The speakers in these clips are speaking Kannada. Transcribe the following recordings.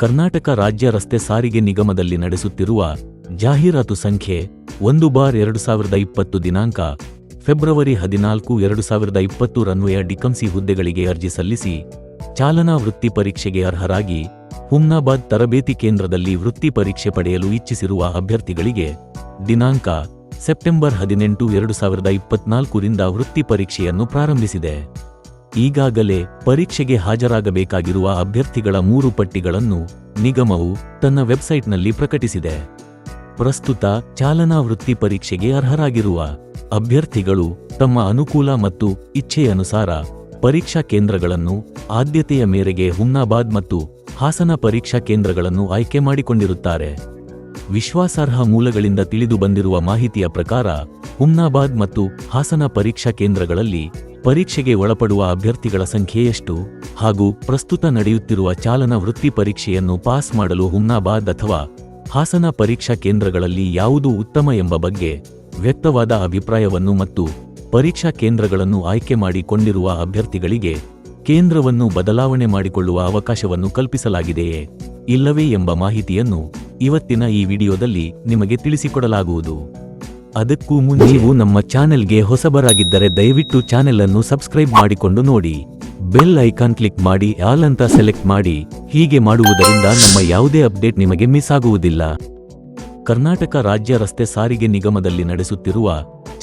ಕರ್ನಾಟಕ ರಾಜ್ಯ ರಸ್ತೆ ಸಾರಿಗೆ ನಿಗಮದಲ್ಲಿ ನಡೆಸುತ್ತಿರುವ ಜಾಹೀರಾತು ಸಂಖ್ಯೆ ಒಂದು ಬಾರ್ ಎರಡು ಸಾವಿರದ ಇಪ್ಪತ್ತು ದಿನಾಂಕ, ಫೆಬ್ರವರಿ ಹದಿನಾಲ್ಕು ಎರಡು ಸಾವಿರದ ಇಪ್ಪತ್ತು ರನ್ವಯ ಡಿಕಂಸಿ ಹುದ್ದೆಗಳಿಗೆ ಅರ್ಜಿ ಸಲ್ಲಿಸಿ, ಚಾಲನಾ ವೃತ್ತಿ ಪರೀಕ್ಷೆಗೆ ಅರ್ಹರಾಗಿ ಹುಮ್ನಾಬಾದ್ ತರಬೇತಿ ಕೇಂದ್ರದಲ್ಲಿ ವೃತ್ತಿ ಪರೀಕ್ಷೆ ಪಡೆಯಲು ಇಚ್ಛಿಸಿರುವ ಅಭ್ಯರ್ಥಿಗಳಿಗೆ ದಿನಾಂಕ, ಸೆಪ್ಟೆಂಬರ್ ಹದಿನೆಂಟು ಎರಡು ಸಾವಿರದ ಇಪ್ಪತ್ನಾಲ್ಕರಿಂದ ವೃತ್ತಿ ಪರೀಕ್ಷೆಯನ್ನು ಪ್ರಾರಂಭಿಸಿದೆ. ಈಗಾಗಲೇ ಪರೀಕ್ಷೆಗೆ ಹಾಜರಾಗಬೇಕಾಗಿರುವ ಅಭ್ಯರ್ಥಿಗಳ ಮೂರು ಪಟ್ಟಿಗಳನ್ನು ನಿಗಮವು ತನ್ನ ವೆಬ್ಸೈಟ್ನಲ್ಲಿ ಪ್ರಕಟಿಸಿದೆ. ಪ್ರಸ್ತುತ ಚಾಲನಾ ವೃತ್ತಿ ಪರೀಕ್ಷೆಗೆ ಅರ್ಹರಾಗಿರುವ ಅಭ್ಯರ್ಥಿಗಳು ತಮ್ಮ ಅನುಕೂಲ ಮತ್ತು ಇಚ್ಛೆಯನುಸಾರ ಪರೀಕ್ಷಾ ಕೇಂದ್ರಗಳನ್ನು ಆದ್ಯತೆಯ ಮೇರೆಗೆ ಹುಮ್ನಾಬಾದ್ ಮತ್ತು ಹಾಸನ ಪರೀಕ್ಷಾ ಕೇಂದ್ರಗಳನ್ನು ಆಯ್ಕೆ ಮಾಡಿಕೊಂಡಿರುತ್ತಾರೆ. ವಿಶ್ವಾಸಾರ್ಹ ಮೂಲಗಳಿಂದ ತಿಳಿದು ಬಂದಿರುವ ಮಾಹಿತಿಯ ಪ್ರಕಾರ ಹುಮ್ನಾಬಾದ್ ಮತ್ತು ಹಾಸನ ಪರೀಕ್ಷಾ ಕೇಂದ್ರಗಳಲ್ಲಿ ಪರೀಕ್ಷೆಗೆ ಒಳಪಡುವ ಅಭ್ಯರ್ಥಿಗಳ ಸಂಖ್ಯೆ ಎಷ್ಟು ಹಾಗೂ ಪ್ರಸ್ತುತ ನಡೆಯುತ್ತಿರುವ ಚಾಲನಾ ವೃತ್ತಿ ಪರೀಕ್ಷೆಯನ್ನು ಪಾಸ್ ಮಾಡಲು ಹುಮ್ನಾಬಾದ್ ಅಥವಾ ಹಾಸನ ಪರೀಕ್ಷಾ ಕೇಂದ್ರಗಳಲ್ಲಿ ಯಾವುದು ಉತ್ತಮ ಎಂಬ ಬಗ್ಗೆ ವ್ಯಕ್ತವಾದ ಅಭಿಪ್ರಾಯವನ್ನು ಮತ್ತು ಪರೀಕ್ಷಾ ಕೇಂದ್ರಗಳನ್ನು ಆಯ್ಕೆ ಮಾಡಿಕೊಂಡಿರುವ ಅಭ್ಯರ್ಥಿಗಳಿಗೆ ಕೇಂದ್ರವನ್ನು ಬದಲಾವಣೆ ಮಾಡಿಕೊಳ್ಳುವ ಅವಕಾಶವನ್ನು ಕಲ್ಪಿಸಲಾಗಿದೆಯೇ ಇಲ್ಲವೇ ಎಂಬ ಮಾಹಿತಿಯನ್ನು ಇವತ್ತಿನ ಈ ವಿಡಿಯೋದಲ್ಲಿ ನಿಮಗೆ ತಿಳಿಸಿಕೊಡಲಾಗುವುದು. ಅದಕ್ಕೂ ಮುನ್ನ ನೀವು ನಮ್ಮ ಚಾನೆಲ್ಗೆ ಹೊಸಬರಾಗಿದ್ದರೆ ದಯವಿಟ್ಟು ಚಾನೆಲ್ ಅನ್ನು ಸಬ್ಸ್ಕ್ರೈಬ್ ಮಾಡಿಕೊಂಡು ನೋಡಿ. ಬೆಲ್ ಐಕಾನ್ ಕ್ಲಿಕ್ ಮಾಡಿ, ಆಲ್ ಅಂತ ಸೆಲೆಕ್ಟ್ ಮಾಡಿ. ಹೀಗೆ ಮಾಡುವುದರಿಂದ ನಮ್ಮ ಯಾವುದೇ ಅಪ್ಡೇಟ್ ನಿಮಗೆ ಮಿಸ್ ಆಗುವುದಿಲ್ಲ. ಕರ್ನಾಟಕ ರಾಜ್ಯ ರಸ್ತೆ ಸಾರಿಗೆ ನಿಗಮದಲ್ಲಿ ನಡೆಸುತ್ತಿರುವ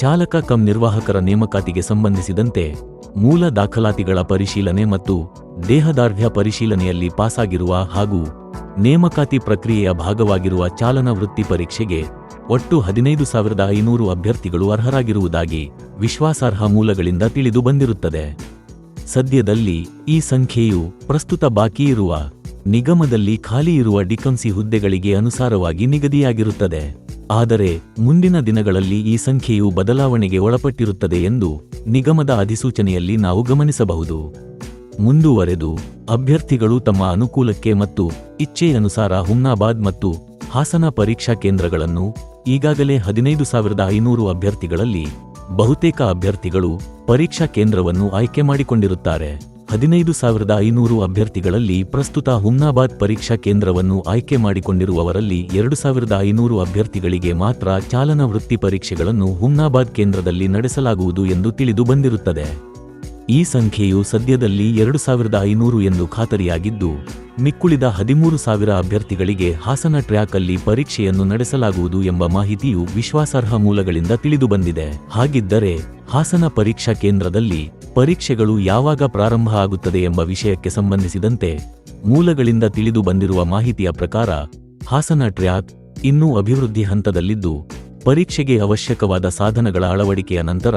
ಚಾಲಕ ಕಂ ನಿರ್ವಾಹಕರ ನೇಮಕಾತಿಗೆ ಸಂಬಂಧಿಸಿದಂತೆ ಮೂಲ ದಾಖಲಾತಿಗಳ ಪರಿಶೀಲನೆ ಮತ್ತು ದೇಹದಾರ್ಢ್ಯ ಪರಿಶೀಲನೆಯಲ್ಲಿ ಪಾಸಾಗಿರುವ ಹಾಗೂ ನೇಮಕಾತಿ ಪ್ರಕ್ರಿಯೆಯ ಭಾಗವಾಗಿರುವ ಚಾಲನಾ ವೃತ್ತಿ ಪರೀಕ್ಷೆಗೆ ಒಟ್ಟು ಹದಿನೈದು ಸಾವಿರದ ಐನೂರು ಅಭ್ಯರ್ಥಿಗಳು ಅರ್ಹರಾಗಿರುವುದಾಗಿ ವಿಶ್ವಾಸಾರ್ಹ ಮೂಲಗಳಿಂದ ತಿಳಿದು ಬಂದಿರುತ್ತದೆ. ಸದ್ಯದಲ್ಲಿ ಈ ಸಂಖ್ಯೆಯು ಪ್ರಸ್ತುತ ಬಾಕಿ ಇರುವ ನಿಗಮದಲ್ಲಿ ಖಾಲಿ ಇರುವ ಡಿಕಂಸಿ ಹುದ್ದೆಗಳಿಗೆ ಅನುಸಾರವಾಗಿ ನಿಗದಿಯಾಗಿರುತ್ತದೆ. ಆದರೆ ಮುಂದಿನ ದಿನಗಳಲ್ಲಿ ಈ ಸಂಖ್ಯೆಯು ಬದಲಾವಣೆಗೆ ಒಳಪಟ್ಟಿರುತ್ತದೆ ಎಂದು ನಿಗಮದ ಅಧಿಸೂಚನೆಯಲ್ಲಿ ನಾವು ಗಮನಿಸಬಹುದು. ಮುಂದುವರೆದು ಅಭ್ಯರ್ಥಿಗಳು ತಮ್ಮ ಅನುಕೂಲಕ್ಕೆ ಮತ್ತು ಇಚ್ಛೆಯನುಸಾರ ಹುಮ್ನಾಬಾದ್ ಮತ್ತು ಹಾಸನ ಪರೀಕ್ಷಾ ಕೇಂದ್ರಗಳನ್ನು ಈಗಾಗಲೇ ಹದಿನೈದು ಸಾವಿರದ ಐನೂರು ಅಭ್ಯರ್ಥಿಗಳಲ್ಲಿ ಬಹುತೇಕ ಅಭ್ಯರ್ಥಿಗಳು ಪರೀಕ್ಷಾ ಕೇಂದ್ರವನ್ನು ಆಯ್ಕೆ ಮಾಡಿಕೊಂಡಿರುತ್ತಾರೆ. ಹದಿನೈದು ಸಾವಿರದ ಐನೂರು ಅಭ್ಯರ್ಥಿಗಳಲ್ಲಿ ಪ್ರಸ್ತುತ ಹುಮ್ನಾಬಾದ್ ಪರೀಕ್ಷಾ ಕೇಂದ್ರವನ್ನು ಆಯ್ಕೆ ಮಾಡಿಕೊಂಡಿರುವವರಲ್ಲಿ ಎರಡು ಸಾವಿರದ ಐನೂರು ಅಭ್ಯರ್ಥಿಗಳಿಗೆ ಮಾತ್ರ ಚಾಲನಾ ವೃತ್ತಿ ಪರೀಕ್ಷೆಗಳನ್ನು ಹುಮ್ನಾಬಾದ್ ಕೇಂದ್ರದಲ್ಲಿ ನಡೆಸಲಾಗುವುದು ಎಂದು ತಿಳಿದು ಬಂದಿರುತ್ತದೆ. ಈ ಸಂಖ್ಯೆಯು ಸದ್ಯದಲ್ಲಿ ಎರಡು ಸಾವಿರದ ಐನೂರು ಎಂದು ಖಾತರಿಯಾಗಿದ್ದು, ಮಿಕ್ಕುಳಿದ ಹದಿಮೂರು ಸಾವಿರ ಅಭ್ಯರ್ಥಿಗಳಿಗೆ ಹಾಸನ ಟ್ರ್ಯಾಕ್ ಅಲ್ಲಿ ಪರೀಕ್ಷೆಯನ್ನು ನಡೆಸಲಾಗುವುದು ಎಂಬ ಮಾಹಿತಿಯು ವಿಶ್ವಾಸಾರ್ಹ ಮೂಲಗಳಿಂದ ತಿಳಿದುಬಂದಿದೆ. ಹಾಗಿದ್ದರೆ, ಹಾಸನ ಪರೀಕ್ಷಾ ಕೇಂದ್ರದಲ್ಲಿ ಪರೀಕ್ಷೆಗಳು ಯಾವಾಗ ಪ್ರಾರಂಭ ಆಗುತ್ತದೆ ಎಂಬ ವಿಷಯಕ್ಕೆ ಸಂಬಂಧಿಸಿದಂತೆ ಮೂಲಗಳಿಂದ ತಿಳಿದು ಬಂದಿರುವ ಮಾಹಿತಿಯ ಪ್ರಕಾರ, ಹಾಸನ ಟ್ರ್ಯಾಕ್ ಇನ್ನೂ ಅಭಿವೃದ್ಧಿ ಹಂತದಲ್ಲಿದ್ದು, ಪರೀಕ್ಷೆಗೆ ಅವಶ್ಯಕವಾದ ಸಾಧನಗಳ ಅಳವಡಿಕೆಯ ನಂತರ,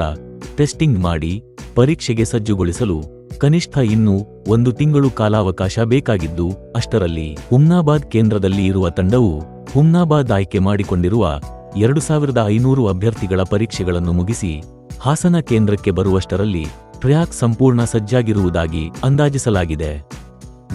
ಟೆಸ್ಟಿಂಗ್ ಮಾಡಿ ಪರೀಕ್ಷೆಗೆ ಸಜ್ಜುಗೊಳಿಸಲು ಕನಿಷ್ಠ ಇನ್ನೂ ಒಂದು ತಿಂಗಳು ಕಾಲಾವಕಾಶ ಬೇಕಾಗಿದ್ದು, ಅಷ್ಟರಲ್ಲಿ ಹುಮ್ನಾಬಾದ್ ಕೇಂದ್ರದಲ್ಲಿ ಇರುವ ತಂಡವು ಹುಮ್ನಾಬಾದ್ ಆಯ್ಕೆ ಮಾಡಿಕೊಂಡಿರುವ ಎರಡು ಸಾವಿರದ ಐನೂರು ಅಭ್ಯರ್ಥಿಗಳ ಪರೀಕ್ಷೆಗಳನ್ನು ಮುಗಿಸಿ, ಹಾಸನ ಕೇಂದ್ರಕ್ಕೆ ಬರುವಷ್ಟರಲ್ಲಿ ಟ್ರ್ಯಾಕ್ ಸಂಪೂರ್ಣ ಸಜ್ಜಾಗಿರುವುದಾಗಿ ಅಂದಾಜಿಸಲಾಗಿದೆ.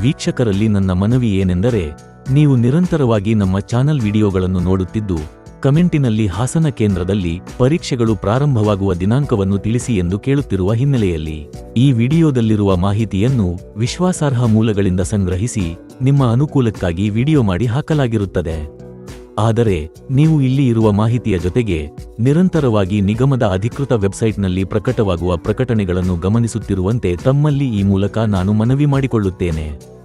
ವೀಕ್ಷಕರಲ್ಲಿ ನನ್ನ ಮನವಿ ಏನೆಂದರೆ, ನೀವು ನಿರಂತರವಾಗಿ ನಮ್ಮ ಚಾನಲ್ ವಿಡಿಯೋಗಳನ್ನು ನೋಡುತ್ತಿದ್ದು ಕಮೆಂಟಿನಲ್ಲಿ ಹಾಸನ ಕೇಂದ್ರದಲ್ಲಿ ಪರೀಕ್ಷೆಗಳು ಪ್ರಾರಂಭವಾಗುವ ದಿನಾಂಕವನ್ನು ತಿಳಿಸಿ ಎಂದು ಕೇಳುತ್ತಿರುವ ಹಿನ್ನೆಲೆಯಲ್ಲಿ ಈ ವಿಡಿಯೋದಲ್ಲಿರುವ ಮಾಹಿತಿಯನ್ನು ವಿಶ್ವಾಸಾರ್ಹ ಮೂಲಗಳಿಂದ ಸಂಗ್ರಹಿಸಿ ನಿಮ್ಮ ಅನುಕೂಲಕ್ಕಾಗಿ ವಿಡಿಯೋ ಮಾಡಿ ಹಾಕಲಾಗಿರುತ್ತದೆ. ಆದರೆ ನೀವು ಇಲ್ಲಿ ಇರುವ ಮಾಹಿತಿಯ ಜೊತೆಗೆ ನಿರಂತರವಾಗಿ ನಿಗಮದ ಅಧಿಕೃತ ವೆಬ್ಸೈಟ್ನಲ್ಲಿ ಪ್ರಕಟವಾಗುವ ಪ್ರಕಟಣೆಗಳನ್ನು ಗಮನಿಸುತ್ತಿರುವಂತೆ ತಮ್ಮಲ್ಲಿ ಈ ಮೂಲಕ ನಾನು ಮನವಿ ಮಾಡಿಕೊಳ್ಳುತ್ತೇನೆ.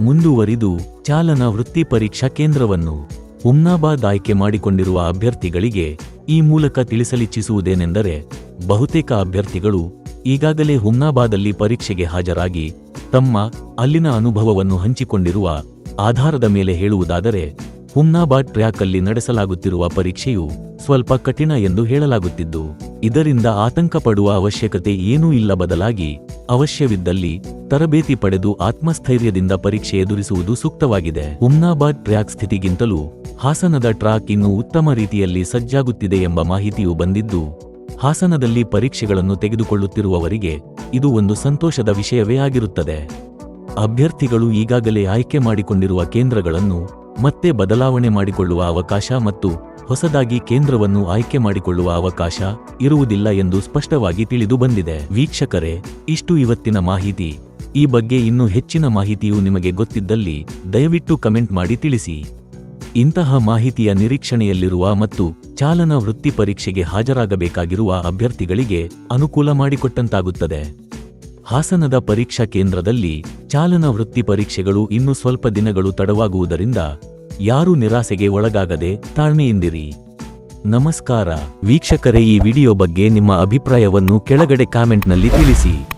ಮುಂದುವರಿದು ಚಾಲನಾ ವೃತ್ತಿ ಪರೀಕ್ಷಾ ಕೇಂದ್ರವನ್ನು ಹುಮ್ನಾಬಾದ್ ಆಯ್ಕೆ ಮಾಡಿಕೊಂಡಿರುವ ಅಭ್ಯರ್ಥಿಗಳಿಗೆ ಈ ಮೂಲಕ ತಿಳಿಸಲಿಚ್ಛಿಸುವುದೇನೆಂದರೆ ಬಹುತೇಕ ಅಭ್ಯರ್ಥಿಗಳು ಈಗಾಗಲೇ ಹುಮ್ನಾಬಾದಲ್ಲಿ ಪರೀಕ್ಷೆಗೆ ಹಾಜರಾಗಿ ತಮ್ಮ ಅಲ್ಲಿನ ಅನುಭವವನ್ನು ಹಂಚಿಕೊಂಡಿರುವ ಆಧಾರದ ಮೇಲೆ ಹೇಳುವುದಾದರೆ ಹುಮ್ನಾಬಾದ್ ಟ್ರ್ಯಾಕ್ ಅಲ್ಲಿ ನಡೆಸಲಾಗುತ್ತಿರುವ ಪರೀಕ್ಷೆಯು ಸ್ವಲ್ಪ ಕಠಿಣ ಎಂದು ಹೇಳಲಾಗುತ್ತಿದ್ದು, ಇದರಿಂದ ಆತಂಕ ಪಡುವ ಅವಶ್ಯಕತೆ ಏನೂ ಇಲ್ಲ ಬದಲಾಗಿ ಅವಶ್ಯವಿದ್ದಲ್ಲಿ ತರಬೇತಿ ಪಡೆದು ಆತ್ಮಸ್ಥೈರ್ಯದಿಂದ ಪರೀಕ್ಷೆ ಎದುರಿಸುವುದು ಸೂಕ್ತವಾಗಿದೆ. ಉಮ್ನಾಬಾದ್ ಟ್ರ್ಯಾಕ್ ಸ್ಥಿತಿಗಿಂತಲೂ ಹಾಸನದ ಟ್ರಾಕ್ ಇನ್ನೂ ಉತ್ತಮ ರೀತಿಯಲ್ಲಿ ಸಜ್ಜಾಗುತ್ತಿದೆ ಎಂಬ ಮಾಹಿತಿಯು ಬಂದಿದ್ದು, ಹಾಸನದಲ್ಲಿ ಪರೀಕ್ಷೆಗಳನ್ನು ತೆಗೆದುಕೊಳ್ಳುತ್ತಿರುವವರಿಗೆ ಇದು ಒಂದು ಸಂತೋಷದ ವಿಷಯವೇ ಆಗಿರುತ್ತದೆ. ಅಭ್ಯರ್ಥಿಗಳು ಈಗಾಗಲೇ ಆಯ್ಕೆ ಮಾಡಿಕೊಂಡಿರುವ ಕೇಂದ್ರಗಳನ್ನು ಮತ್ತೆ ಬದಲಾವಣೆ ಮಾಡಿಕೊಳ್ಳುವ ಅವಕಾಶ ಮತ್ತು ಹೊಸದಾಗಿ ಕೇಂದ್ರವನ್ನು ಆಯ್ಕೆ ಮಾಡಿಕೊಳ್ಳುವ ಅವಕಾಶ ಇರುವುದಿಲ್ಲ ಎಂದು ಸ್ಪಷ್ಟವಾಗಿ ತಿಳಿದು ಬಂದಿದೆ. ವೀಕ್ಷಕರೇ, ಇಷ್ಟು ಇವತ್ತಿನ ಮಾಹಿತಿ. ಈ ಬಗ್ಗೆ ಇನ್ನೂ ಹೆಚ್ಚಿನ ಮಾಹಿತಿಯು ನಿಮಗೆ ಗೊತ್ತಿದ್ದಲ್ಲಿ ದಯವಿಟ್ಟು ಕಮೆಂಟ್ ಮಾಡಿ ತಿಳಿಸಿ. ಇಂತಹ ಮಾಹಿತಿಯ ನಿರೀಕ್ಷಣೆಯಲ್ಲಿರುವ ಮತ್ತು ಚಾಲನಾ ವೃತ್ತಿ ಪರೀಕ್ಷೆಗೆ ಹಾಜರಾಗಬೇಕಾಗಿರುವ ಅಭ್ಯರ್ಥಿಗಳಿಗೆ ಅನುಕೂಲ ಮಾಡಿಕೊಟ್ಟಂತಾಗುತ್ತದೆ. ಹಾಸನದ ಪರೀಕ್ಷಾ ಕೇಂದ್ರದಲ್ಲಿ ಚಾಲನಾ ವೃತ್ತಿ ಪರೀಕ್ಷೆಗಳು ಇನ್ನು ಸ್ವಲ್ಪ ದಿನಗಳು ತಡವಾಗುವುದರಿಂದ ಯಾರೂ ನಿರಾಸೆಗೆ ಒಳಗಾಗದೆ ತಾಳ್ಮೆಯಿಂದಿರಿ. ನಮಸ್ಕಾರ, ವೀಕ್ಷಕರೇ, ಈ ವಿಡಿಯೋ ಬಗ್ಗೆ ನಿಮ್ಮ ಅಭಿಪ್ರಾಯವನ್ನು ಕೆಳಗಡೆ ಕಾಮೆಂಟ್ನಲ್ಲಿ ತಿಳಿಸಿ.